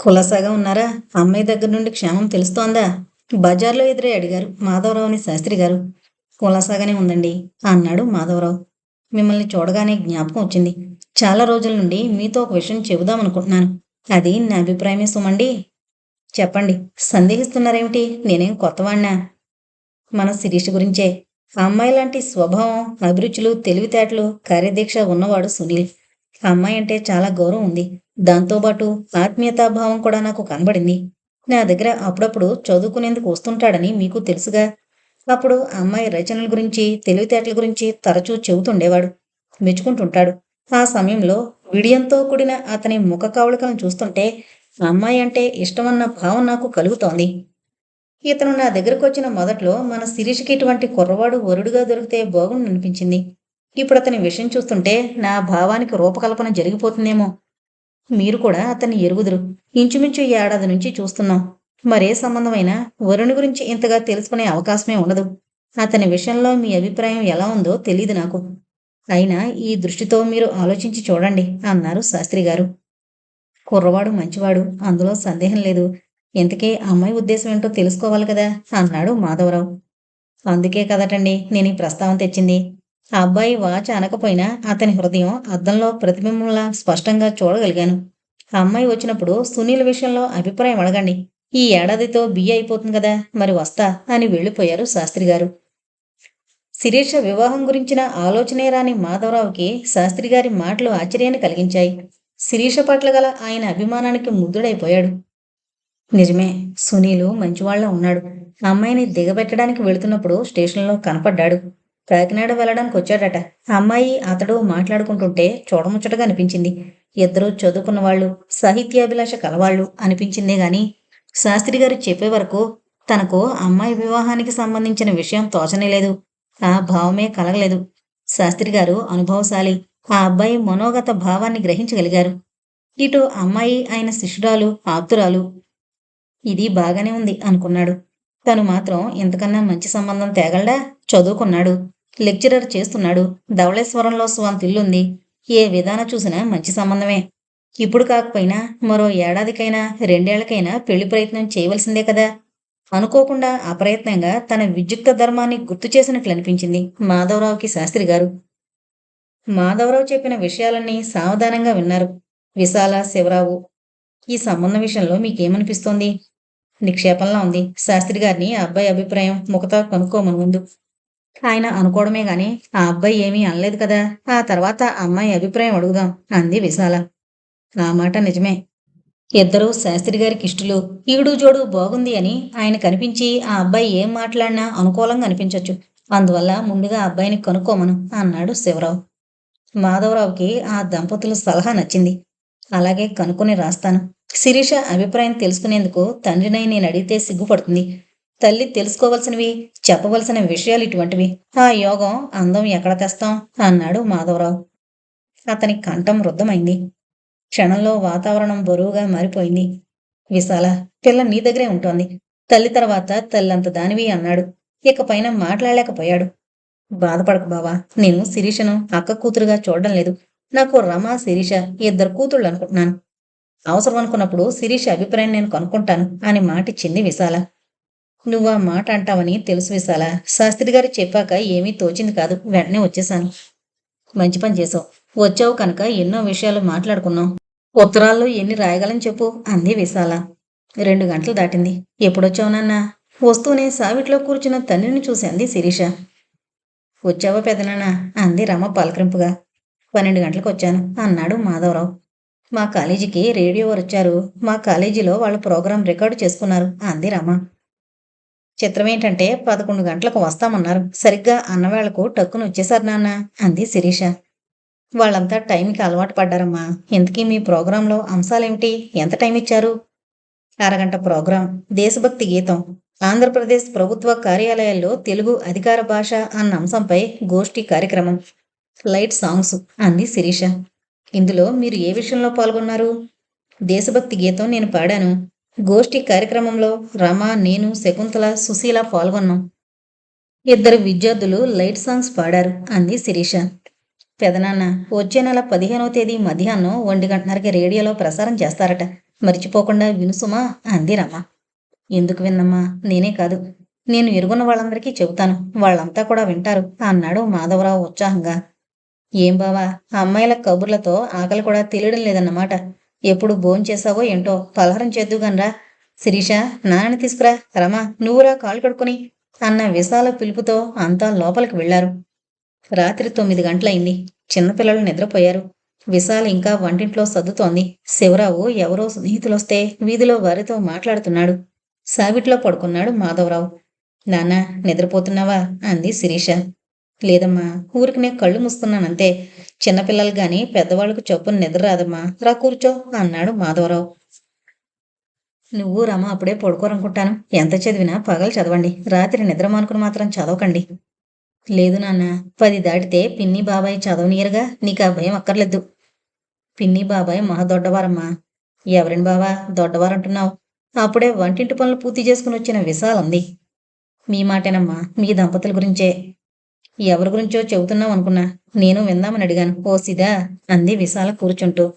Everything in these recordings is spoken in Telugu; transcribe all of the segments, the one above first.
కులాసాగా ఉన్నారా? అమ్మాయి దగ్గర నుండి క్షేమం తెలుస్తోందా? బజార్లో ఎదురే అడిగారు మాధవరావుని శాస్త్రి గారు. కులసాగానే ఉందండి అన్నాడు మాధవరావు. మిమ్మల్ని చూడగానే జ్ఞాపకం వచ్చింది. చాలా రోజుల నుండి మీతో ఒక విషయం చెబుదాం అనుకుంటున్నాను. అది నా అభిప్రాయమే సుమండి. చెప్పండి సందేహిస్తున్నారేమిటి? నేనేం కొత్తవాణ్ణా? మన శిరీష గురించే. అమ్మాయి లాంటి స్వభావం అభిరుచులు తెలివితేటలు కార్యదీక్ష ఉన్నవాడు సునీల్. అమ్మాయి అంటే చాలా గౌరవం ఉంది. దాంతోపాటు ఆత్మీయతాభావం కూడా నాకు కనబడింది. నా దగ్గర అప్పుడప్పుడు చదువుకునేందుకు వస్తుంటాడని మీకు తెలుసుగా. అప్పుడు అమ్మాయి రచనల గురించి తెలివితేటల గురించి తరచూ చెబుతుండేవాడు. మెచ్చుకుంటుంటాడు. ఆ సమయంలో విడియంతో కూడిన అతని ముఖ కావళికలను చూస్తుంటే అమ్మాయి అంటే ఇష్టమన్న భావం నాకు కలుగుతోంది. ఇతను నా దగ్గరకు వచ్చిన మొదట్లో మన శిరీషకి ఇటువంటి కుర్రవాడు వరుడుగా దొరికితే బాగుండు అనిపించింది. ఇప్పుడు అతని విషయం చూస్తుంటే నా భావానికి రూపకల్పన జరిగిపోతుందేమో. మీరు కూడా అతన్ని ఎరుగుదురు. ఇంచుమించు ఈ ఏడాది నుంచి చూస్తున్నాం. మరే సంబంధమైనా వరుణి గురించి ఇంతగా తెలుసుకునే అవకాశమే ఉండదు. అతని విషయంలో మీ అభిప్రాయం ఎలా ఉందో తెలియదు నాకు. అయినా ఈ దృష్టితో మీరు ఆలోచించి చూడండి అన్నారు శాస్త్రి గారు. కుర్రవాడు మంచివాడు అందులో సందేహం లేదు. ఇంతకీ అమ్మాయి ఉద్దేశం ఏంటో తెలుసుకోవాలి కదా అన్నాడు మాధవరావు. అందుకే కదటండి నేను ఈ ప్రస్తావన తెచ్చింది. ఆ అబ్బాయి వాచ్ అనకపోయినా అతని హృదయం అద్దంలో ప్రతిబింబంలా స్పష్టంగా చూడగలిగాను. ఆ అమ్మాయి వచ్చినప్పుడు సునీల్ విషయంలో అభిప్రాయం అడగండి. ఈ ఏడాదితో బియ్య అయిపోతుంది కదా మరి వస్తా అని వెళ్ళిపోయారు శాస్త్రి గారు. శిరీష వివాహం గురించిన ఆలోచనే రాని మాధవరావుకి శాస్త్రి గారి మాటలు ఆశ్చర్యాన్ని కలిగించాయి. శిరీష పట్ల గల ఆయన అభిమానానికి ముద్దుడైపోయాడు. నిజమే సునీలు మంచివాళ్ళ ఉన్నాడు. అమ్మాయిని దిగబెట్టడానికి వెళుతున్నప్పుడు స్టేషన్లో కనపడ్డాడు. కాకినాడ వెళ్ళడానికి వచ్చాడట అమ్మాయి అతడు మాట్లాడుకుంటుంటే చూడముచ్చటగా అనిపించింది. ఇద్దరూ చదువుకున్న వాళ్ళు సాహిత్యాభిలాష కలవాళ్ళు అనిపించిందే గాని శాస్త్రి గారు చెప్పే వరకు తనకు అమ్మాయి వివాహానికి సంబంధించిన విషయం తోచనేలేదు ఆ భావమే కలగలేదు. శాస్త్రి గారు అనుభవశాలి. ఆ అబ్బాయి మనోగత భావాన్ని గ్రహించగలిగారు. ఇటు అమ్మాయి ఆయన శిష్యురాలు ఆప్తురాలు ఇది బాగానే ఉంది అనుకున్నాడు. తను మాత్రం ఇంతకన్నా మంచి సంబంధం తేగలడా? చదువుకున్నాడు. లెక్చరర్ చేస్తున్నాడు. ధవళేశ్వరంలో స్వంత ఇల్లుంది ఏ విధానం చూసినా మంచి సంబంధమే. ఇప్పుడు కాకపోయినా మరో ఏడాదికైనా రెండేళ్ళకైనా పెళ్ళి ప్రయత్నం చేయవలసిందే కదా. అనుకోకుండా అప్రయత్నంగా తన విద్యుక్త ధర్మాన్ని గుర్తు చేసినట్లు అనిపించింది మాధవరావుకి శాస్త్రి గారు. మాధవరావు చెప్పిన విషయాలన్నీ సావధానంగా విన్నారు. విశాల శివరావు ఈ సంబంధం విషయంలో మీకేమనిపిస్తోంది? నిక్షేపంలా ఉంది. శాస్త్రి గారిని అబ్బాయి అభిప్రాయం ముఖత కనుక్కోమని ముందు ఆయన అనుకోవడమే గాని ఆ అబ్బాయి ఏమీ అనలేదు కదా ఆ తర్వాత అమ్మాయి అభిప్రాయం అడుగుదాం అంది విశాల. ఆ మాట నిజమే. ఇద్దరూ శాస్త్రి గారికి ఇష్టలు ఈడు జోడు బాగుంది అని ఆయన కనిపించి ఆ అబ్బాయి ఏం మాట్లాడినా అనుకూలంగా అనిపించవచ్చు అందువల్ల ముందుగా అబ్బాయిని కనుక్కోమను అన్నాడు శివరావు. మాధవరావుకి ఆ దంపతుల సలహా నచ్చింది. అలాగే కనుక్కొని రాస్తాను. శిరీష అభిప్రాయం తెలుసుకునేందుకు తండ్రినై నేను అడిగితే సిగ్గుపడుతుంది. తల్లి తెలుసుకోవలసినవి చెప్పవలసిన విషయాలు ఇటువంటివి. ఆ యోగం అందం ఎక్కడ తెస్తాం? అన్నాడు మాధవరావు. అతని కంఠం వృద్ధమైంది క్షణంలో వాతావరణం బరువుగా మారిపోయింది. విశాల పిల్ల నీ దగ్గరే ఉంటోంది. తల్లి తర్వాత తల్లంత దానివి అన్నాడు. ఇక పైన మాట్లాడలేకపోయాడు. బాధపడకు బావా నేను శిరీషను అక్క కూతురుగా చూడడం లేదు. నాకు రమ శిరీష ఇద్దరు కూతుళ్ళు అనుకుంటున్నాను. అవసరం అనుకున్నప్పుడు శిరీష అభిప్రాయం నేను కనుక్కుంటాను అని మాటిచ్చింది విశాల. నువ్వు ఆ మాట అంటావని తెలుసు విశాల. శాస్త్రి గారు చెప్పాక ఏమీ తోచింది కాదు. వెంటనే వచ్చేశాను. మంచి పని చేసావు వచ్చావు కనుక ఎన్నో విషయాలు మాట్లాడుకున్నాం ఉత్తరాల్లో ఎన్ని రాయగలని చెప్పు అంది విశాల. రెండు గంటలు దాటింది. ఎప్పుడొచ్చావునన్నా వస్తూనే సావిట్లో కూర్చున్న తండ్రిని చూసి అంది శిరీష. వచ్చావా పెదనాన్న అంది రమ పలకరింపుగా. పన్నెండు గంటలకు వచ్చాను అన్నాడు మాధవరావు. మా కాలేజీకి రేడియో వారు వచ్చారు. మా కాలేజీలో వాళ్ళ ప్రోగ్రాం రికార్డు చేసుకున్నారు అంది రమ. చిత్రం ఏంటంటే పదకొండు గంటలకు వస్తామన్నారు. సరిగ్గా అన్నవేళకు టక్కును వచ్చేశారు నాన్న అంది శిరీష. వాళ్ళంతా టైంకి అలవాటు పడ్డారమ్మా. ఇంతకీ మీ ప్రోగ్రాంలో అంశాలేమిటి? ఎంత టైం ఇచ్చారు? అరగంట ప్రోగ్రాం దేశభక్తి గీతం. ఆంధ్రప్రదేశ్ ప్రభుత్వ కార్యాలయాల్లో తెలుగు అధికార భాష అన్న అంశంపై గోష్ఠి కార్యక్రమం. లైట్ సాంగ్స్ అంది శిరీష. ఇందులో మీరు ఏ విషయంలో పాల్గొన్నారు? దేశభక్తి గీతం నేను పాడాను. గోష్ఠి కార్యక్రమంలో రమ నేను శకుంతల సుశీల పాల్గొన్నాం. ఇద్దరు విద్యార్థులు లైట్ సాంగ్స్ పాడారు అంది శిరీష. పెదనాన్న వచ్చే నెల పదిహేనవ తేదీ మధ్యాహ్నం ఒంటి గంటన్నరకి రేడియోలో ప్రసారం చేస్తారట. మర్చిపోకుండా వినుసుమా అంది రమ. ఎందుకు విన్నమ్మా నేనే కాదు. నేను ఎరుగున్న వాళ్ళందరికీ చెబుతాను. వాళ్ళంతా కూడా వింటారు అన్నాడు మాధవరావు ఉత్సాహంగా. ఏం బావా ఆ అమ్మాయిల కబుర్లతో ఆకలి కూడా తెలియడం లేదన్నమాట. ఎప్పుడు భోంచేసావో ఏంటో పలహారం చేద్దుగానరా శిరీష నాన్నని తీసుకురా. రమా నువ్వురా కాలు కడుక్కొని అన్న విశాల పిలుపుతో అంతా లోపలికి వెళ్ళారు రాత్రి తొమ్మిది గంటలైంది. చిన్నపిల్లలు నిద్రపోయారు. విశాల్ ఇంకా వంటింట్లో సర్దుతోంది. శివరావు ఎవరో స్నేహితులొస్తే వీధిలో వారితో మాట్లాడుతున్నాడు. సావిట్లో పడుకున్నాడు మాధవరావు. నాన్న నిద్రపోతున్నావా? అంది శిరీష. లేదమ్మా ఊరికినే కళ్ళు మూస్తున్నానంతే చిన్నపిల్లలు గాని పెద్దవాళ్ళకు చొప్పున నిద్ర రాదమ్మా. రా కూర్చో అన్నాడు మాధవరావు. నువ్వు రమ అప్పుడే పడుకోరనుకుంటాను ఎంత చదివినా పగలు చదవండి. రాత్రి నిద్ర మానుకుని మాత్రం చదవకండి. లేదు నాన్న పది దాటితే పిన్ని బాబాయ్ చదవనీయరుగా నీకు ఆ భయం అక్కర్లేదు. పిన్ని బాబాయ్ మహా దొడ్డవారమ్మా. ఎవరిని బావా దొడ్డవారంటున్నావు? అప్పుడే వంటింటి పనులు పూర్తి చేసుకుని వచ్చిన విశాలంది. మీ మాటేనమ్మా మీ దంపతుల గురించే. ఎవరి గురించో చెబుతున్నావు అనుకున్నా. నేను విందామని అడిగాను. ఓ సిదా అంది విశాల కూర్చుంటూ.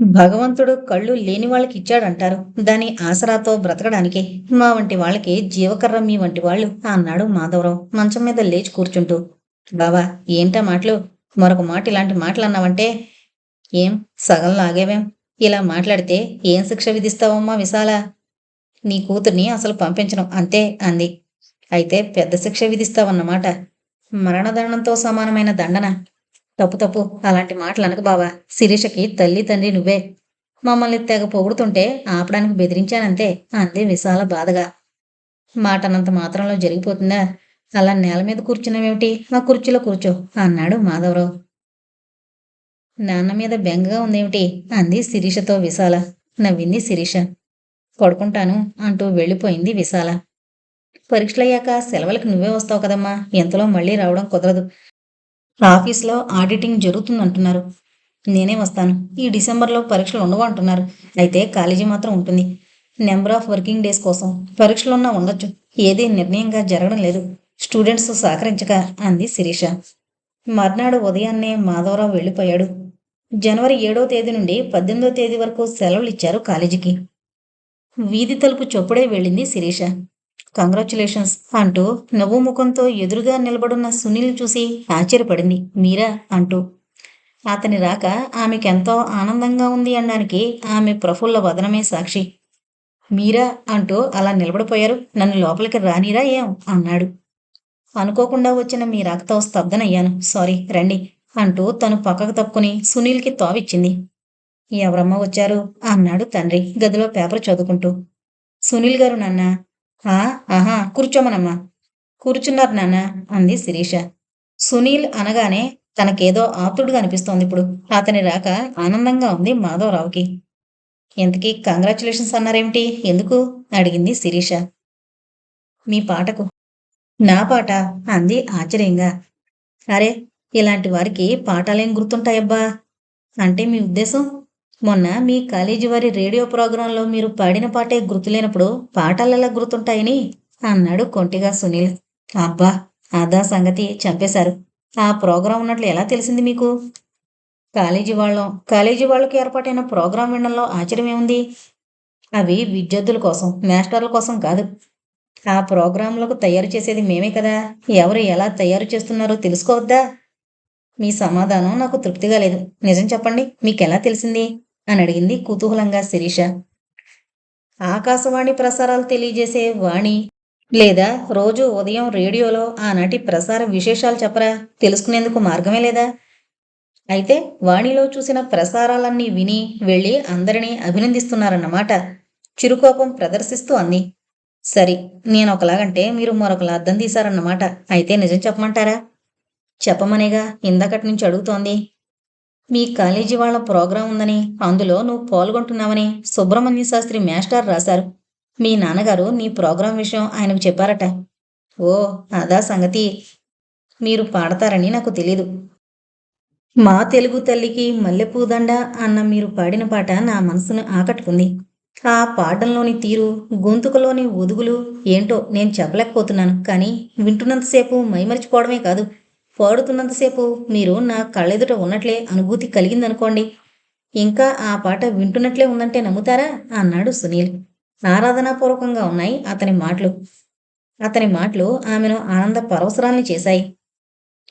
భగవంతుడు కళ్ళు లేని వాళ్ళకి ఇచ్చాడంటారు. దాని ఆసరాతో బ్రతకడానికి మా వంటి వాళ్ళకి జీవకర్ర మీ వంటి వాళ్ళు అన్నాడు మాధవరావు మంచం మీద లేచి కూర్చుంటూ. బావా ఏంటా మాటలు? మరొక మాట ఇలాంటి మాటలు అన్నావంటే? ఏం? సగం లాగేవేం? ఇలా మాట్లాడితే ఏం శిక్ష విధిస్తావమ్మా విశాల? నీ కూతుర్ని అసలు పంపించను అంతే అంది. అయితే పెద్ద శిక్ష విధిస్తావన్నమాట. మరణదండంతో సమానమైన దండన? తప్పు తప్పు. అలాంటి మాటలు అనకు బావా. శిరీషకి తల్లి తండ్రి నువ్వే. మమ్మల్ని తెగ పొగుడుతుంటే ఆపడానికి బెదిరించానంతే. అంది విశాల బాధగా. మాటనంత మాత్రంలో జరిగిపోతుందా? అలా నేల మీద కూర్చున్నావేమిటి? ఆ కుర్చీలో కూర్చో అన్నాడు మాధవరావు. నాన్న మీద బెంగగా ఉందేమిటి? అంది శిరీషతో విశాల. నవ్వింది శిరీష. పడుకుంటాను అంటూ వెళ్ళిపోయింది విశాల. పరీక్షలయ్యాక సెలవులకు నువ్వే వస్తావు కదమ్మా. ఎంతలో మళ్ళీ రావడం కుదరదు. ఆఫీస్లో ఆడిటింగ్ జరుగుతుందంటున్నారు. నేనే వస్తాను. ఈ డిసెంబర్లో పరీక్షలు ఉండవు అంటున్నారు. అయితే కాలేజీ మాత్రం ఉంటుంది. నెంబర్ ఆఫ్ వర్కింగ్ డేస్ కోసం పరీక్షలున్నా ఉండొచ్చు. ఏదీ నిర్ణయంగా జరగడం లేదు. స్టూడెంట్స్ సహకరించక అంది శిరీష. మర్నాడు ఉదయాన్నే మాధవరావు వెళ్ళిపోయాడు. జనవరి ఏడో తేదీ నుండి పద్దెనిమిదో తేదీ వరకు సెలవులు ఇచ్చారు కాలేజీకి. వీధి తలుపు చొప్పుడే వెళ్ళింది శిరీష. కంగ్రాచులేషన్స్ అంటూ నవ్వు ముఖంతో ఎదురుగా నిలబడున్న సునీల్ చూసి ఆశ్చర్యపడింది. మీరా? అంటూ. అతని రాక ఆమెకెంతో ఆనందంగా ఉంది అనడానికి ఆమె ప్రఫుల్ల వదనమే సాక్షి. మీరా? అంటూ అలా నిలబడిపోయారు. నన్ను లోపలికి రానిరా ఏం? అన్నాడు. అనుకోకుండా వచ్చిన మీ రాకతో స్తబ్దనయ్యాను. సారీ రండి అంటూ తను పక్కకు తప్పుకుని సునీల్కి తోవిచ్చింది. ఎవరమ్మ వచ్చారు? అన్నాడు తండ్రి గదిలో పేపర్ చదువుకుంటూ. సునీల్ గారు నాన్న ఆహా కూర్చోమనమ్మా. కూర్చున్నారు నాన్న అంది శిరీష. సునీల్ అనగానే తనకేదో ఆతుడుగా అనిపిస్తోంది ఇప్పుడు. అతని రాక ఆనందంగా ఉంది మాధవరావుకి. ఇంతకీ కంగ్రాచులేషన్స్ అన్నారేమిటి? ఎందుకు? అడిగింది శిరీష. మీ పాటకు. నా పాట? అంది ఆశ్చర్యంగా. అరే ఇలాంటి వారికి పాఠాలేం గుర్తుంటాయబ్బా? అంటే మీ ఉద్దేశం? మొన్న మీ కాలేజీ వారి రేడియో ప్రోగ్రాంలో మీరు పాడిన పాటే గుర్తులేనప్పుడు పాటలలా గుర్తుంటాయని అన్నాడు కొంటిగా సునీల్. అబ్బా అదా సంగతి చంపేశారు. ఆ ప్రోగ్రాం ఉన్నట్లు ఎలా తెలిసింది మీకు? కాలేజీ వాళ్ళం కాలేజీ వాళ్ళకి ఏర్పాటైన ప్రోగ్రాం వినడంలో ఆశ్చర్యమేముంది అవి విద్యార్థుల కోసం మాస్టర్ల కోసం కాదు. ఆ ప్రోగ్రాంలకు తయారు చేసేది మేమే కదా. ఎవరు ఎలా తయారు చేస్తున్నారో తెలుసుకోవద్దా? మీ సమాధానం నాకు తృప్తిగా లేదు. నిజం చెప్పండి మీకెలా తెలిసింది? అని అడిగింది కుతూహలంగా శిరీష. ఆకాశవాణి ప్రసారాలు తెలియజేసే వాణి. లేదా రోజు ఉదయం రేడియోలో ఆనాటి ప్రసార విశేషాలు చెప్పరా? తెలుసుకునేందుకు మార్గమే లేదా? అయితే వాణిలో చూసిన ప్రసారాలన్నీ విని వెళ్ళి అందరినీ అభినందిస్తున్నారన్నమాట. చిరుకోపం ప్రదర్శిస్తూ అంది. సరి నేను ఒకలాగంటే మీరు మరొకలా అర్థం తీశారన్నమాట. అయితే నిజం చెప్పమంటారా? చెప్పమనేగా ఇందాకటి నుంచి అడుగుతోంది. మీ కాలేజీ వాళ్ళ ప్రోగ్రాం ఉందని అందులో నువ్వు పాల్గొంటున్నావని సుబ్రహ్మణ్య శాస్త్రి మాస్టర్ రాశారు. మీ నాన్నగారు నీ ప్రోగ్రాం విషయం ఆయనకు చెప్పారట. ఓ అదా సంగతి. మీరు పాడతారని నాకు తెలీదు. మా తెలుగు తల్లికి మల్లెపూదండ అన్న మీరు పాడిన పాట నా మనసును ఆకట్టుకుంది. ఆ పాటంలోని తీరు గొంతుకలోని ఒదుగులు ఏంటో నేను చెప్పలేకపోతున్నాను కానీ వింటున్నంతసేపు మైమరిచిపోవడమే కాదు. పాడుతున్నంతసేపు మీరు నా కళ్ళెదుట ఉన్నట్లే అనుభూతి కలిగిందనుకోండి. ఇంకా ఆ పాట వింటున్నట్లే ఉందంటే నమ్ముతారా? అన్నాడు సునీల్. ఆరాధనాపూర్వకంగా ఉన్నాయి అతని మాటలు. అతని మాటలు ఆమెను ఆనంద పరవసరాల్ని చేశాయి.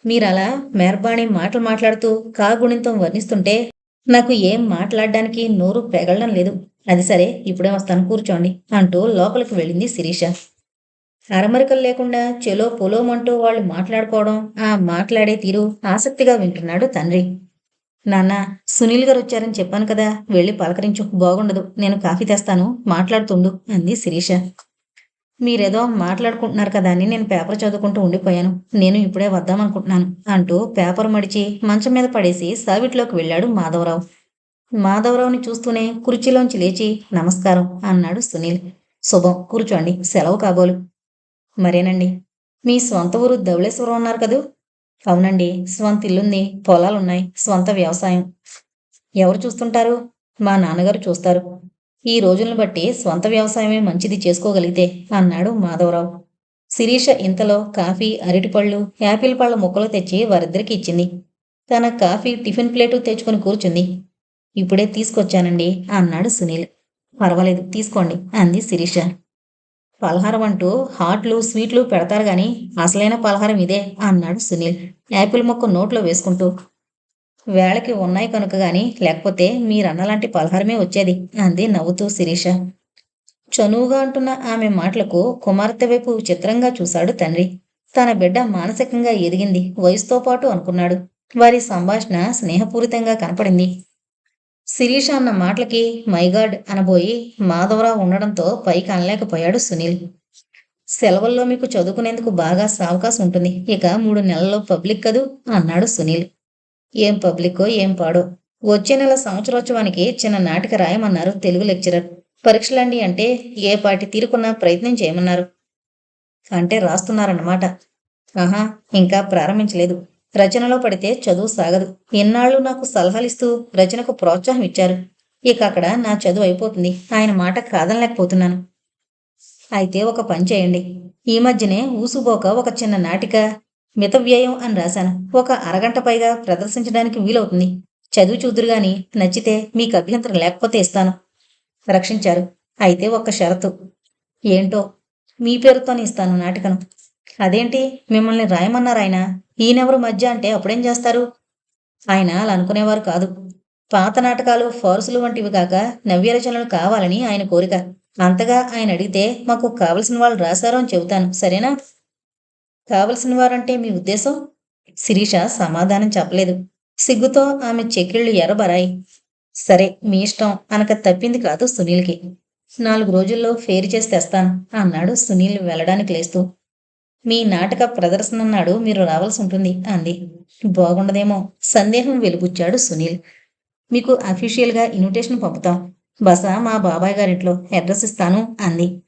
మీరలా మెహర్బాణి మాటలు మాట్లాడుతూ కాగుణితం వర్ణిస్తుంటే నాకు ఏం మాట్లాడడానికి నోరు పెగలడం లేదు. అది సరే ఇప్పుడే వస్తాను కూర్చోండి అంటూ లోపలికి వెళ్ళింది శిరీష. అరమరికలు లేకుండా చెలో పొలోమంటూ వాళ్ళు మాట్లాడుకోవడం ఆ మాట్లాడే తీరు ఆసక్తిగా వింటున్నాడు తండ్రి. నాన్న సునీల్ గారు వచ్చారని చెప్పాను కదా వెళ్ళి పలకరించు బాగుండదు. నేను కాఫీ తెస్తాను మాట్లాడుతుండు అంది శిరీష. మీరేదో మాట్లాడుకుంటున్నారు కదా అని నేను పేపర్ చదువుకుంటూ ఉండిపోయాను. నేను ఇప్పుడే వద్దామనుకుంటున్నాను అంటూ పేపర్ మడిచి మంచం మీద పడేసి సావిట్లోకి వెళ్ళాడు మాధవరావు. మాధవరావుని చూస్తూనే కుర్చీలోంచి లేచి నమస్కారం అన్నాడు సునీల్. శుభం కూర్చోండి సెలవు కాబోలు. మరేనండి? మీ స్వంత ఊరు ధవళేశ్వరం ఉన్నారు కదూ? అవునండి స్వంత ఇల్లుంది పొలాలున్నాయి స్వంత వ్యవసాయం. ఎవరు చూస్తుంటారు? మా నాన్నగారు చూస్తారు. ఈ రోజులను బట్టి స్వంత వ్యవసాయమే మంచిది చేసుకోగలిగితే అన్నాడు మాధవరావు. శిరీష ఇంతలో కాఫీ అరటిపళ్ళు యాపిల్ పళ్ళ ముక్కలు తెచ్చి వారిద్దరికి ఇచ్చింది. తన కాఫీ టిఫిన్ ప్లేటు తెచ్చుకొని కూర్చుంది. ఇప్పుడే తీసుకొచ్చానండి అన్నాడు సునీల్. పర్వాలేదు తీసుకోండి అంది శిరీష. పలహారం అంటూ హాట్లు స్వీట్లు పెడతారు గాని అసలైన పలహారం ఇదే అన్నాడు సునీల్. యాపిల్ మొక్క నోట్లో వేసుకుంటూ వేళకి ఉన్నాయి కనుక గాని లేకపోతే మీరన్నలాంటి పలహారమే వచ్చేది అంది నవ్వుతూ శిరీష. చనువుగా అంటున్న ఆమె మాటలకు కుమార్తె వైపు చిత్రంగా చూశాడు తండ్రి. తన బిడ్డ మానసికంగా ఎదిగింది వయసుతో పాటు అనుకున్నాడు. వారి సంభాషణ స్నేహపూరితంగా కనపడింది. శిరీష అన్న మాటలకి మైగాడ్ అనబోయి మాధవరావు ఉండడంతో పైకి అనలేకపోయాడు సునీల్. సెలవుల్లో మీకు చదువుకునేందుకు బాగా సావకాశం ఉంటుంది. ఇక మూడు నెలల్లో పబ్లిక్ కదూ? అన్నాడు సునీల్. ఏం పబ్లిక్కో ఏం పాడో? వచ్చే నెల సంవత్సరోత్సవానికి చిన్న నాటిక రాయమన్నారు తెలుగు లెక్చరర్. పరీక్షలండి అంటే ఏ పాటి తీరుకున్న ప్రయత్నం చేయమన్నారు. అంటే రాస్తున్నారన్నమాట. ఆహా ఇంకా ప్రారంభించలేదు. రచనలో పడితే చదువు సాగదు. ఎన్నాళ్ళు నాకు సలహాలిస్తూ రచనకు ప్రోత్సాహం ఇచ్చారు. ఇక అక్కడ నా చదువు అయిపోతుంది. ఆయన మాట కాదనలేకపోతున్నాను. అయితే ఒక పని చేయండి. ఈ మధ్యనే ఊసుబోక ఒక చిన్న నాటిక మితవ్యయం అని రాశాను. ఒక అరగంట పైగా ప్రదర్శించడానికి వీలవుతుంది. చదువు చూదురు గాని నచ్చితే మీకు అభ్యంతరం లేకపోతే ఇస్తాను. రక్షించారు. అయితే ఒక్క షరతు. ఏంటో? మీ పేరుతోనే ఇస్తాను నాటికను. అదేంటి? మిమ్మల్ని రాయమన్నారు ఆయన ఈయనెవరు మధ్య అంటే అప్పుడేం చేస్తారు? ఆయన అలా అనుకునేవారు కాదు. పాత నాటకాలు ఫోర్సులు వంటివి కాక నవ్య రచనలు కావాలని ఆయన కోరిక. అంతగా ఆయన అడిగితే మాకు కావలసిన వాళ్ళు రాశారు అని చెబుతాను. సరేనా? కావలసిన వారంటే మీ ఉద్దేశం? శిరీష సమాధానం చెప్పలేదు. సిగ్గుతో ఆమె చెక్కిళ్ళు ఎర్రబరాయి. సరే మీ ఇష్టం అనక తప్పింది కాదు సునీల్కి. నాలుగు రోజుల్లో ఫేరు చేసి తెస్తాను అన్నాడు సునీల్ వెళ్ళడానికి లేస్తూ. మీ నాటక ప్రదర్శన నాడు మీరు రావాల్సి ఉంటుంది అంది. బాగుండదేమో సందేహం వెలుగుచ్చాడు సునీల్. మీకు అఫీషియల్గా ఇన్విటేషన్ పంపుతాం. బస మా బాబాయ్ గారింట్లో అడ్రస్ ఇస్తాను అంది.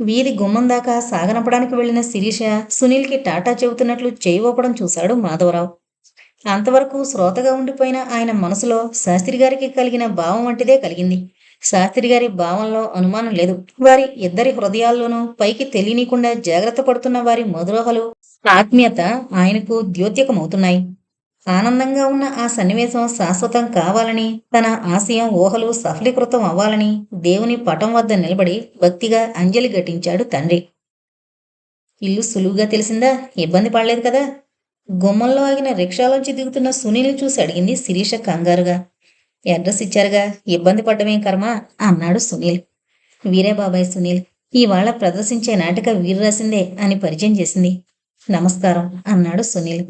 వీధి గుమ్మం దాకా సాగనపడానికి వెళ్ళిన శిరీష సునీల్కి టాటా చెబుతున్నట్లు చేయి చూశాడు మాధవరావు. అంతవరకు శ్రోతగా ఉండిపోయిన ఆయన మనసులో శాస్త్రి గారికి కలిగిన భావం వంటిదే కలిగింది. శాస్త్రి గారి భావంలో అనుమానం లేదు. వారి ఇద్దరి హృదయాల్లోనూ పైకి తెలియనికుండా జాగ్రత్త పడుతున్న వారి మధురోహలు ఆత్మీయత ఆయనకు ద్యోత్యకమవుతున్నాయి. ఆనందంగా ఉన్న ఆ సన్నివేశం శాశ్వతం కావాలని తన ఆశయం ఊహలు సఫలీకృతం అవ్వాలని దేవుని పటం వద్ద నిలబడి భక్తిగా అంజలి ఘటించాడు తండ్రి. ఇల్లు సులువుగా తెలిసిందా? ఇబ్బంది పడలేదు కదా? గుమ్మంలో ఆగిన రిక్షాలోంచి దిగుతున్న సునీల్ని చూసి అడిగింది శిరీష కంగారుగా. అడ్రస్ ఇచ్చారుగా. ఇబ్బంది పడ్డమేం కర్మ? అన్నాడు సునీల్. వీరే బాబాయ్ సునీల్ ఇవాళ ప్రదర్శించే నాటక వీరు రాసిందే అని పరిచయం చేసింది. నమస్కారం అన్నాడు సునీల్.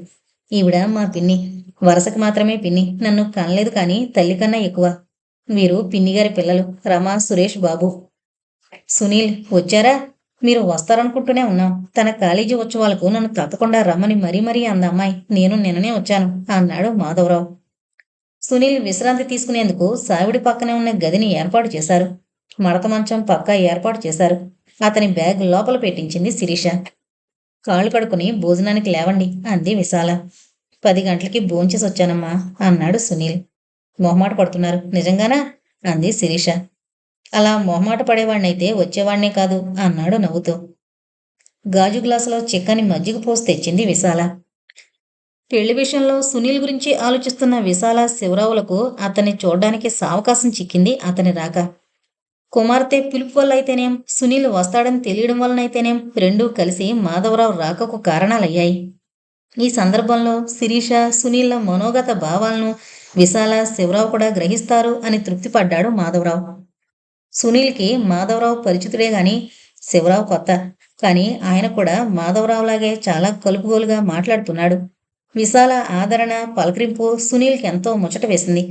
ఈవిడ మా పిన్ని. వరసకు మాత్రమే పిన్ని. నన్ను కనలేదు కానీ తల్లి కన్నా ఎక్కువ. వీరు పిన్నిగారి పిల్లలు రమా సురేష్ బాబు. సునీల్ వచ్చారా? మీరు వస్తారనుకుంటూనే ఉన్నాం. తన కాలేజీ ఉత్సవాలకు నన్ను తప్పకుండా రమ్మని మరీ మరీ అంద అమ్మాయి. నేను నిన్ననే వచ్చాను అన్నాడు మాధవరావు. సునీల్ విశ్రాంతి తీసుకునేందుకు సావిడి పక్కనే ఉన్న గదిని ఏర్పాటు చేశారు. మడత మంచం పక్క ఏర్పాటు చేశారు. అతని బ్యాగ్ లోపల పెట్టించింది శిరీష. కాళ్ళు కడుకుని భోజనానికి లేవండి అంది విశాల. పది గంటలకి భోంచేసి వచ్చానమ్మా అన్నాడు సునీల్. మొహమాట పడుతున్నారు. నిజంగానా? అంది శిరీష. అలా మొహమాట పడేవాడినైతే వచ్చేవాణ్ణే కాదు అన్నాడు నవ్వుతూ. గాజు గ్లాసులో చిక్కని మజ్జిగ పోసి తెచ్చింది విశాల. పెళ్ళి విషయంలో సునీల్ గురించి ఆలోచిస్తున్న విశాల శివరావులకు అతన్ని చూడడానికి సావకాశం చిక్కింది అతని రాక. కుమార్తె పిలుపు వల్ల అయితేనేం సునీల్ వస్తాడని తెలియడం వలనైతేనేం రెండూ కలిసి మాధవరావు రాకకు కారణాలయ్యాయి. ఈ సందర్భంలో శిరీష సునీల్ల మనోగత భావాలను విశాల శివరావు కూడా గ్రహిస్తారు అని తృప్తిపడ్డాడు మాధవరావు. సునీల్కి మాధవరావు పరిచితుడే గాని శివరావు కొత్త. కానీ ఆయన కూడా మాధవరావులాగే చాలా కలుపుగోలుగా మాట్లాడుతున్నాడు. విశాల ఆదరణ పలకరింపు సునీల్కి ఎంతో ముచ్చట వేసింది.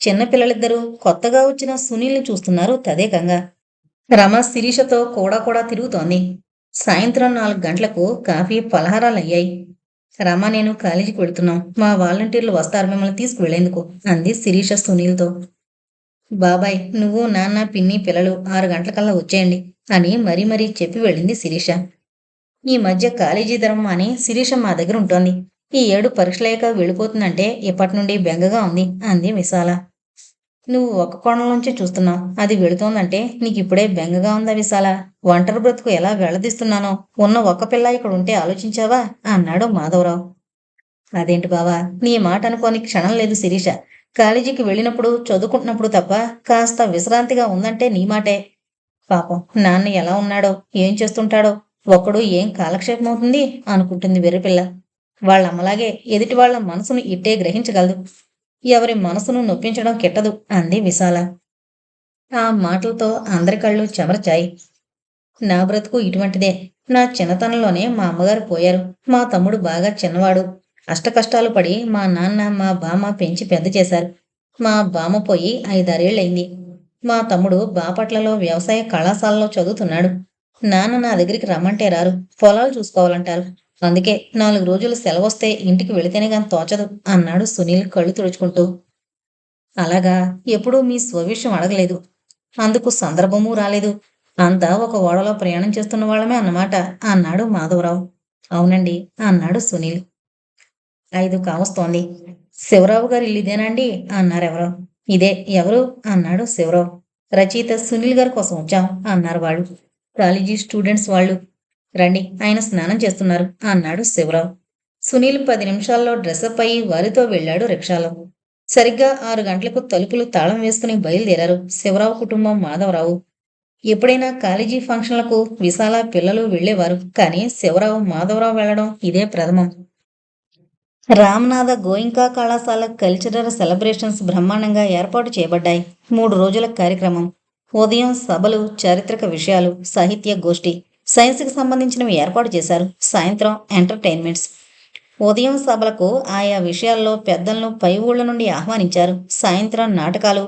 చిన్నపిల్లలిద్దరూ కొత్తగా వచ్చిన సునీల్ని చూస్తున్నారు తదేకంగా రమ శిరీషతో కూడా కూడా తిరుగుతోంది. సాయంత్రం నాలుగు గంటలకు కాఫీ పలహారాలు అయ్యాయి రమ నేను కాలేజీకి వెళ్తున్నాం. మా వాలంటీర్లు వస్తారు మిమ్మల్ని తీసుకువెళ్ళేందుకు అంది శిరీష సునీల్తో. బాబాయ్ నువ్వు నాన్న పిన్ని పిల్లలు ఆరు గంటలకల్లా వచ్చేయండి అని మరీ మరీ చెప్పి వెళ్ళింది శిరీష. ఈ మధ్య కాలేజీ ధర్మం అని శిరీష మా దగ్గర ఉంటోంది. ఈ ఏడు పరీక్షలేక వెళ్ళిపోతుందంటే ఇప్పటి నుండి బెంగగా ఉంది అంది విశాల. నువ్వు ఒక కోణంలోంచి చూస్తున్నావు అది వెళుతోందంటే నీకు ఇప్పుడే బెంగగా ఉందా విశాల? ఒంటరి బ్రతుకు ఎలా వెళ్ళదీస్తున్నానో ఉన్న ఒక్క పిల్ల ఇక్కడ ఉంటే ఆలోచించావా? అన్నాడు మాధవరావు. అదేంటి బావా నీ మాట అనుకోని క్షణం లేదు శిరీష. కాలేజీకి వెళ్ళినప్పుడు చదువుకుంటున్నప్పుడు తప్ప కాస్త విశ్రాంతిగా ఉందంటే నీ మాటే. పాపం నాన్న ఎలా ఉన్నాడో ఏం చేస్తుంటాడో ఒక్కడు ఏం కాలక్షేపం అవుతుంది అనుకుంటుంది వెర్రిపిల్ల వాళ్ళ అమ్మలాగే ఎదుటి వాళ్ళ మనసును ఇట్టే గ్రహించగలదు. ఎవరి మనసును నొప్పించడం కిట్టదు అంది విశాల. ఆ మాటలతో అందరి కళ్ళు చెమరచాయి. నా బ్రతుకు ఇటువంటిదే. నా చిన్నతనంలోనే మా అమ్మగారు పోయారు. మా తమ్ముడు బాగా చిన్నవాడు. అష్టకష్టాలు పడి మా నాన్న మా బామ్మ పెంచి పెద్ద చేశారు. మా బామ్మ పోయి ఐదారేళ్ళయింది. మా తమ్ముడు బాపట్లలో వ్యవసాయ కళాశాలలో చదువుతున్నాడు. నాన్న నా దగ్గరికి రమ్మంటే రారు. పొలాలు చూసుకోవాలంటారు. అందుకే నాలుగు రోజులు సెలవు వస్తే ఇంటికి వెళితేనే కానీ తోచదు అన్నాడు సునీల్ కళ్ళు తుడుచుకుంటూ. అలాగా ఎప్పుడూ మీ స్వవిషయం అడగలేదు. అందుకు సందర్భమూ రాలేదు. అంతా ఒక ఓడలో ప్రయాణం చేస్తున్న వాళ్ళమే అన్నమాట అన్నాడు మాధవరావు. అవునండి అన్నాడు సునీల్. ఐదు కావస్తోంది. శివరావు గారు ఇల్లు ఇదేనండి అన్నారెవరో. ఇదే ఎవరు? అన్నాడు శివరావు. రచయిత సునీల్ గారి కోసం వచ్చాం అన్నారు వాళ్ళు కాలేజీ స్టూడెంట్స్ వాళ్ళు. రండి ఆయన స్నానం చేస్తున్నారు అన్నాడు శివరావు. సునీల్ పది నిమిషాల్లో డ్రెస్అప్ అయ్యి వారితో వెళ్ళాడు రిక్షాలో. సరిగ్గా ఆరు గంటలకు తలుపులు తాళం వేసుకుని బయలుదేరారు శివరావు కుటుంబం మాధవరావు. ఎప్పుడైనా కాలేజీ ఫంక్షన్లకు విశాల పిల్లలు వెళ్ళేవారు కానీ శివరావు మాధవరావు వెళ్ళడం ఇదే ప్రథమం. రామనాథ గోయింకా కళాశాల కల్చరల్ సెలబ్రేషన్స్ బ్రహ్మాండంగా ఏర్పాటు చేయబడ్డాయి. మూడు రోజుల కార్యక్రమం. ఉదయం సభలు చారిత్రక విషయాలు సాహిత్య గోష్ఠి సైన్స్కి సంబంధించినవి ఏర్పాటు చేశారు. సాయంత్రం ఎంటర్టైన్మెంట్స్. ఉదయం సభలకు ఆయా విషయాల్లో పెద్దలను పై ఊళ్ళ నుండి ఆహ్వానించారు. సాయంత్రం నాటకాలు.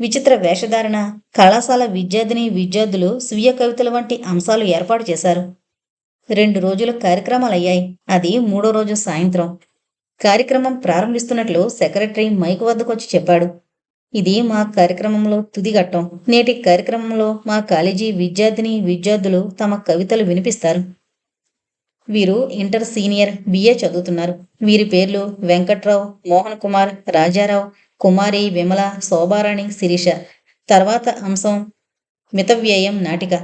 విచిత్ర వేషధారణ. కళాశాల విద్యార్థిని విద్యార్థులు స్వీయ కవితల వంటి అంశాలు ఏర్పాటు చేశారు. రెండు రోజుల కార్యక్రమాలయ్యాయి అది మూడో రోజు సాయంత్రం. కార్యక్రమం ప్రారంభిస్తున్నట్లు సెక్రటరీ మైక్ వద్దకొచ్చి చెప్పాడు. ఇది మా కార్యక్రమంలో తుదిఘట్టం నేటి కార్యక్రమంలో మా కాలేజీ విద్యార్థిని విద్యార్థులు తమ కవితలు వినిపిస్తారు. వీరు ఇంటర్ సీనియర్ బిఏ చదువుతున్నారు. వీరి పేర్లు వెంకట్రావు మోహన్ కుమార్ రాజారావు కుమారి విమల శోభారాణి శిరీష. తర్వాత అంశం మితవ్యయం నాటిక.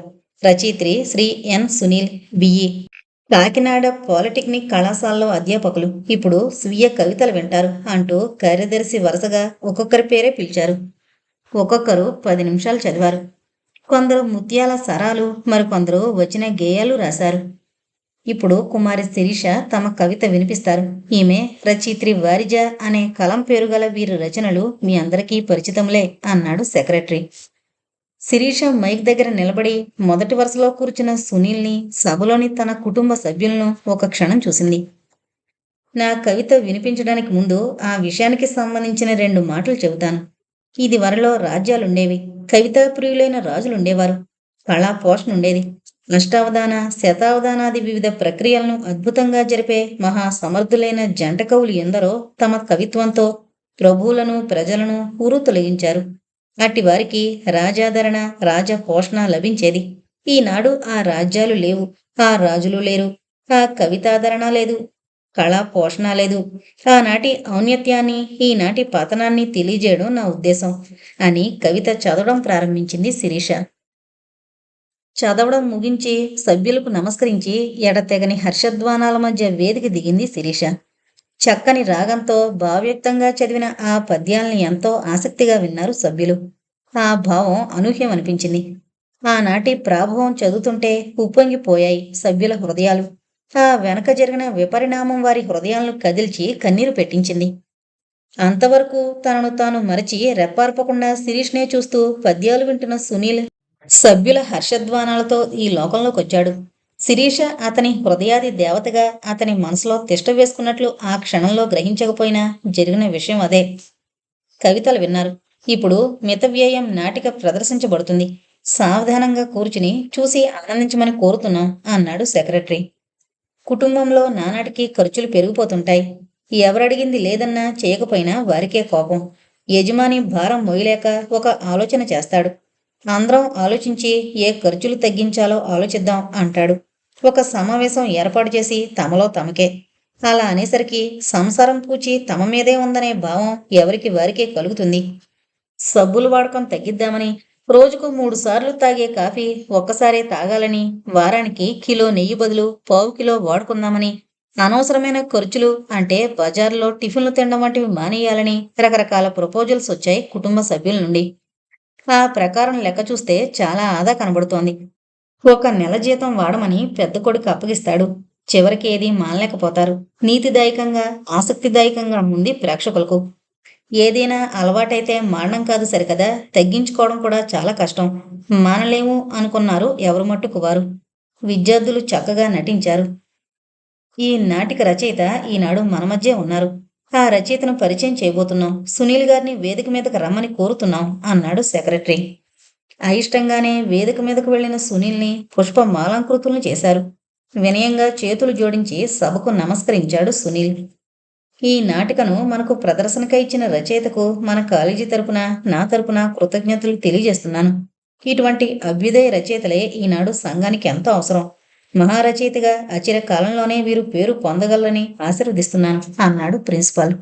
రచయిత్రి Sri N Sunil B E Kakinada polytechnic కళాశాలలో అధ్యాపకులు ఇప్పుడు స్వీయ కవితలు వింటారు అంటూ కార్యదర్శి వరుసగా ఒక్కొక్కరి పేరే పిలిచారు. ఒక్కొక్కరు పది నిమిషాలు చదివారు. కొందరు ముత్యాల సరాలు మరికొందరు వచ్చిన గేయాలు రాశారు. ఇప్పుడు కుమారి శిరీష తమ కవిత వినిపిస్తారు. ఈమె రచయిత్రి వారిజ అనే కలం పేరు గల వీరి రచనలు మీ అందరికీ పరిచితంలే అన్నాడు సెక్రటరీ. శిరీష మైక్ దగ్గర నిలబడి మొదటి వరుసలో కూర్చున్న సునీల్ని సభలోని తన కుటుంబ సభ్యులను ఒక క్షణం చూసింది. నా కవిత వినిపించడానికి ముందు ఆ విషయానికి సంబంధించిన రెండు మాటలు చెబుతాను. ఇది వరలో రాజ్యాలుండేవి. కవితా ప్రియులైన రాజులుండేవారు. కళా పోషణ ఉండేది అష్టావధాన శతావధానాది వివిధ ప్రక్రియలను అద్భుతంగా జరిపే మహా సమర్థులైన జంట కవులు ఎందరో తమ కవిత్వంతో ప్రభువులను ప్రజలను ఊరు తొలగించారు అట్టి వారికి రాజాదరణ రాజపోషణ లభించేది. ఈనాడు ఆ రాజ్యాలు లేవు. ఆ రాజులు లేరు. ఆ కవితాదరణ లేదు. కళా పోషణ లేదు. ఆనాటి ఔన్నత్యాన్ని ఈనాటి పతనాన్ని తెలియజేయడం నా ఉద్దేశం అని కవిత చదవడం ప్రారంభించింది శిరీష. చదవడం ముగించి సభ్యులకు నమస్కరించి ఎడతెగని హర్షధ్వానాల మధ్య వేదిక దిగింది శిరీష. చక్కని రాగంతో భావ్యక్తంగా చదివిన ఆ పద్యాల్ని ఎంతో ఆసక్తిగా విన్నారు సభ్యులు. ఆ భావం అనూహ్యం అనిపించింది ఆనాటి ప్రాభవం చదువుతుంటే ఉప్పొంగిపోయాయి సభ్యుల హృదయాలు. ఆ వెనక జరిగిన విపరిణామం వారి హృదయాలను కదిల్చి కన్నీరు పెట్టించింది. అంతవరకు తనను తాను మరచి రెప్పార్పకుండా శిరీష్నే చూస్తూ పద్యాలు వింటున్న సునీల్ సభ్యుల హర్షధ్వానాలతో ఈ లోకంలోకి వచ్చాడు శిరీష అతని హృదయాది దేవతగా అతని మనసులో తిష్ట వేసుకున్నట్లు ఆ క్షణంలో గ్రహించకపోయినా జరిగిన విషయం అదే. కవితలు విన్నారు. ఇప్పుడు మితవ్యయం నాటిక ప్రదర్శించబడుతుంది. సావధానంగా కూర్చుని చూసి ఆనందించమని కోరుతున్నాం అన్నాడు సెక్రటరీ. కుటుంబంలో నానాటికి ఖర్చులు పెరిగిపోతుంటాయి. ఎవరడిగింది లేదన్నా చేయకపోయినా వారికే కోపం. యజమాని భారం మొయ్యలేక ఒక ఆలోచన చేస్తాడు. అందరం ఆలోచించి ఏ ఖర్చులు తగ్గించాలో ఆలోచిద్దాం అంటాడు. ఒక సమావేశం ఏర్పాటు చేసి తమలో తమకే. అలా అనేసరికి సంసారం పూచి తమ మీదే ఉందనే భావం ఎవరికి వారికే కలుగుతుంది. సబ్బులు వాడకం తగ్గిద్దామని రోజుకు మూడు సార్లు తాగే కాఫీ ఒక్కసారే తాగాలని వారానికి కిలో నెయ్యి బదులు పావు కిలో వాడుకుందామని అనవసరమైన ఖర్చులు అంటే బజార్లో టిఫిన్లు తినడం వంటివి మానేయాలని రకరకాల ప్రపోజల్స్ వచ్చాయి కుటుంబ సభ్యుల నుండి. ఆ ప్రకారం లెక్క చూస్తే చాలా ఆదా కనబడుతోంది. ఒక నెల జీతం వాడమని పెద్ద కొడుకు అప్పగిస్తాడు. చివరికి ఏది మానలేకపోతారు. నీతిదాయకంగా ఆసక్తిదాయకంగా ఉంది ప్రేక్షకులకు. ఏదైనా అలవాటైతే మానడం కాదు సరికదా? తగ్గించుకోవడం కూడా చాలా కష్టం. మానలేము అనుకున్నారు ఎవరు మట్టుకు వారు. విద్యార్థులు చక్కగా నటించారు. ఈ నాటిక రచయిత ఈనాడు మన మధ్య ఉన్నారు. ఆ రచయితను పరిచయం చేయబోతున్నాం. సునీల్ గారిని వేదిక మీదకు రమ్మని కోరుతున్నాం అన్నాడు సెక్రటరీ. అయిష్టంగానే వేదిక మీదకు వెళ్ళిన సునీల్ని పుష్ప మాలాంకృతులను చేశారు. వినయంగా చేతులు జోడించి సభకు నమస్కరించాడు సునీల్. ఈ నాటికను మనకు ప్రదర్శనకై ఇచ్చిన రచయితకు మన కాలేజీ తరపున నా తరపున కృతజ్ఞతలు తెలియజేస్తున్నాను. ఇటువంటి అభ్యుదయ రచయితలే ఈనాడు సంఘానికి ఎంతో అవసరం. మహారచయితగా అచిర కాలంలోనే వీరు పేరు పొందగలరని ఆశీర్వదిస్తున్నాను అన్నాడు ప్రిన్సిపాల్.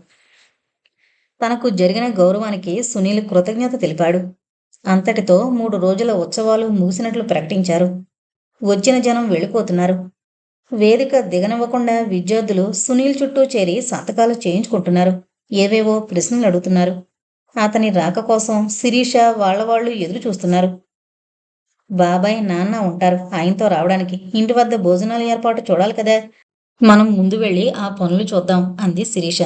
తనకు జరిగిన గౌరవానికి సునీల్ కృతజ్ఞత తెలిపాడు. అంతటితో మూడు రోజుల ఉత్సవాలు ముగిసినట్లు ప్రకటించారు. వచ్చిన జనం వెళ్ళిపోతున్నారు. వేదిక దిగనివ్వకుండా విద్యార్థులు సునీల్ చుట్టూ చేరి సంతకాలు చేయించుకుంటున్నారు. ఏవేవో ప్రశ్నలు అడుగుతున్నారు. అతని రాక కోసం శిరీష వాళ్ళ వాళ్ళు ఎదురు చూస్తున్నారు బాబాయ్ నాన్న ఉంటారు ఆయనతో రావడానికి. ఇంటి వద్ద భోజనాల ఏర్పాటు చూడాలి కదా. మనం ముందు వెళ్ళి ఆ పనులు చూద్దాం అంది శిరీష.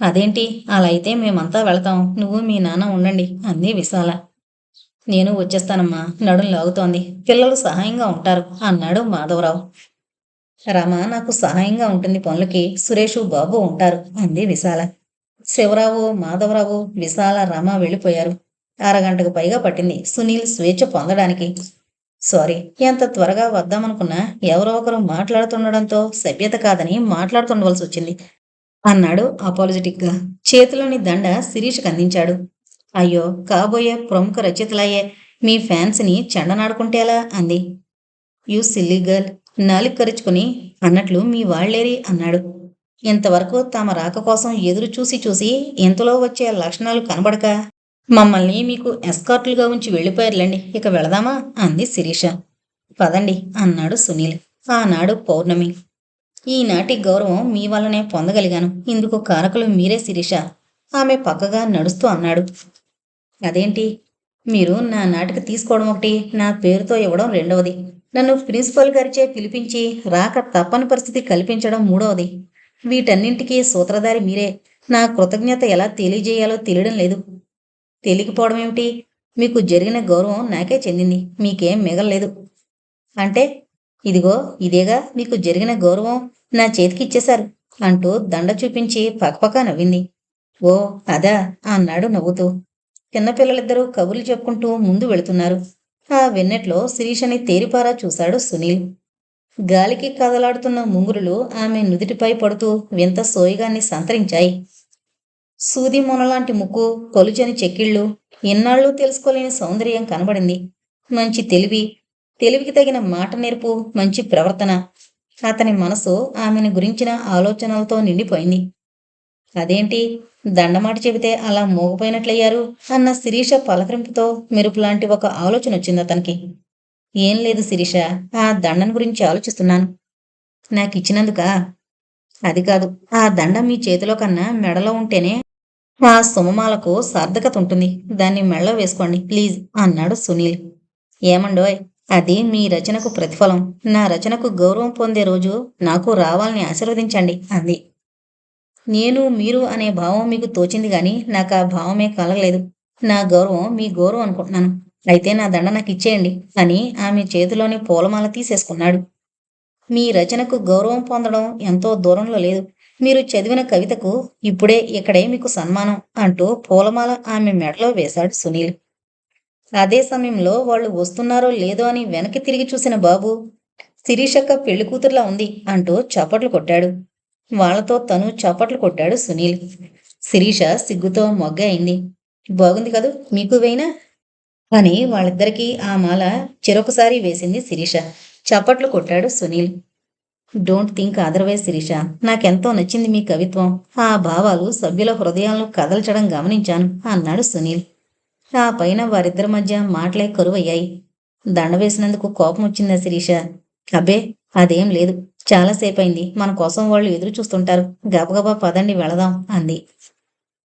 అదేంటి? అలా అయితే మేమంతా వెళతాం. నువ్వు మీ నాన్న ఉండండి అంది విశాల. నేను వచ్చేస్తానమ్మా నడుం లాగుతోంది. పిల్లలు సహాయంగా ఉంటారు అన్నాడు మాధవరావు. రమ నాకు సహాయంగా ఉంటుంది పనులకి. సురేషు బాబు ఉంటారు అంది విశాల. శివరావు మాధవరావు విశాల రమ వెళ్ళిపోయారు. అరగంటకు పైగా పట్టింది. సునీల్ స్వేచ్ఛ పొందడానికి. సారీ ఎంత త్వరగా వద్దామనుకున్నా ఎవరో ఒకరు మాట్లాడుతుండడంతో సభ్యత కాదని మాట్లాడుతుండవలసి వచ్చింది. అన్నాడు అపాలజెటిక్గా. చేతిలోని దండ శిరీష్కి అందించాడు. అయ్యో కాబోయే ప్రముఖ రచయితలయ్యే మీ ఫ్యాన్స్ని చెండనాడుకుంటేలా అంది. యూ సిల్లీ గర్ల్ నాలుగు కరుచుకుని అన్నట్లు మీ వాళ్ళేరి అన్నాడు. ఇంతవరకు తమ రాక కోసం ఎదురు చూసి చూసి ఇంతలో వచ్చే లక్షణాలు కనబడక మమ్మల్ని మీకు ఎస్కార్ట్లుగా ఉంచి వెళ్ళిపోయారులేండి. ఇక వెళదామా? అంది శిరీష. పదండి అన్నాడు సునీల్. ఆనాడు పౌర్ణమి. ఈనాటి గౌరవం మీ వల్లనే పొందగలిగాను. ఇందుకు కారకులు మీరే శిరీష. ఆమె పక్కగా నడుస్తూ అన్నాడు. అదేంటి? మీరు నా నాటిక తీసుకోవడం ఒకటి నా పేరుతో ఇవ్వడం రెండవది. నన్ను ప్రిన్సిపల్ గారిచే పిలిపించి రాక తప్పని పరిస్థితి కల్పించడం మూడవది. వీటన్నింటికీ సూత్రధారి మీరే. నా కృతజ్ఞత ఎలా తెలియజేయాలో తెలియడం లేదు. తేలికపోవడం ఏమిటి మీకు జరిగిన గౌరవం నాకే చెందింది. మీకేం మిగలలేదు. అంటే ఇదిగో ఇదేగా మీకు జరిగిన గౌరవం నా చేతికి ఇచ్చేశారు అంటూ దండ చూపించి పక్కపక్క నవ్వింది. ఓ అదా అన్నాడు నవ్వుతూ. చిన్నపిల్లలిద్దరూ కబుర్లు చెప్పుకుంటూ ముందు వెళుతున్నారు. ఆ వెన్నెట్లో శిరీషని తేరిపారా చూశాడు సునీల్. గాలికి కదలాడుతున్న ముంగురులు ఆమె నుదిటిపై పడుతూ వింత సోయగాన్ని సంతరించాయి. సూది మొనలాంటి ముక్కు కొలుచని చెక్కిళ్ళు ఎన్నాళ్ళు తెలుసుకోలేని సౌందర్యం కనబడింది. మంచి తెలివి తెలివికి తగిన మాట నేర్పు మంచి ప్రవర్తన. అతని మనసు ఆమెను గురించిన ఆలోచనలతో నిండిపోయింది. అదేంటి? దండమాట చెబితే అలా మోగపోయినట్లయ్యారు అన్న శిరీష పలకరింపుతో మెరుపులాంటి ఒక ఆలోచన వచ్చింది అతనికి. ఏం లేదు శిరీష ఆ దండను గురించి ఆలోచిస్తున్నాను. నాకు ఇచ్చినందుకా అది కాదు ఆ దండ మీ చేతిలో కన్నా మెడలో ఉంటేనే ఆ సుమమాలకు సార్థకత ఉంటుంది దాన్ని మెడలో వేసుకోండి ప్లీజ్ అన్నాడు సునీల్. ఏమండోయ్ అది మీ రచనకు ప్రతిఫలం. నా రచనకు గౌరవం పొందే రోజు నాకు రావాలని ఆశీర్వదించండి అంది. నేను మీరు అనే భావం మీకు తోచింది కానీ నాకు ఆ భావమే కలగలేదు. నా గౌరవం మీ గౌరవం అనుకుంటున్నాను. అయితే నా దండ నాకు ఇచ్చేయండి అని ఆమె చేతిలోని పూలమాల తీసేసుకున్నాడు. మీ రచనకు గౌరవం పొందడం ఎంతో దూరంలో లేదు. మీరు చదివిన కవితకు ఇప్పుడే ఇక్కడే మీకు సన్మానం అంటూ పూలమాల ఆమె మెడలో వేశాడు సునీల్. అదే సమయంలో వాళ్ళు వస్తున్నారో లేదో అని వెనక్కి తిరిగి చూసిన బాబు శిరీషక్క పెళ్ళి కూతురులా ఉంది అంటూ చప్పట్లు కొట్టాడు. వాళ్ళతో తను చప్పట్లు కొట్టాడు సునీల్. శిరీష సిగ్గుతో మొగ్గ అయింది. బాగుంది కదూ మీకు వేయినా? అని వాళ్ళిద్దరికీ ఆ మాల చెరొకసారి వేసింది శిరీష. చప్పట్లు కొట్టాడు Sunil. Don't think otherwise Sirisha నాకెంతో నచ్చింది మీ కవిత్వం. ఆ భావాలు సభ్యుల హృదయాలను కదల్చడం గమనించాను అన్నాడు సునీల్. ఆ పైన వారిద్దరి మధ్య మాటలే కరువయ్యాయి. దండ వేసినందుకు కోపం వచ్చిందా శిరీష? అబ్బే అదేం లేదు. చాలాసేపయింది మన కోసం వాళ్ళు ఎదురు చూస్తుంటారు. గబగబా పదండి వెళదాం అంది.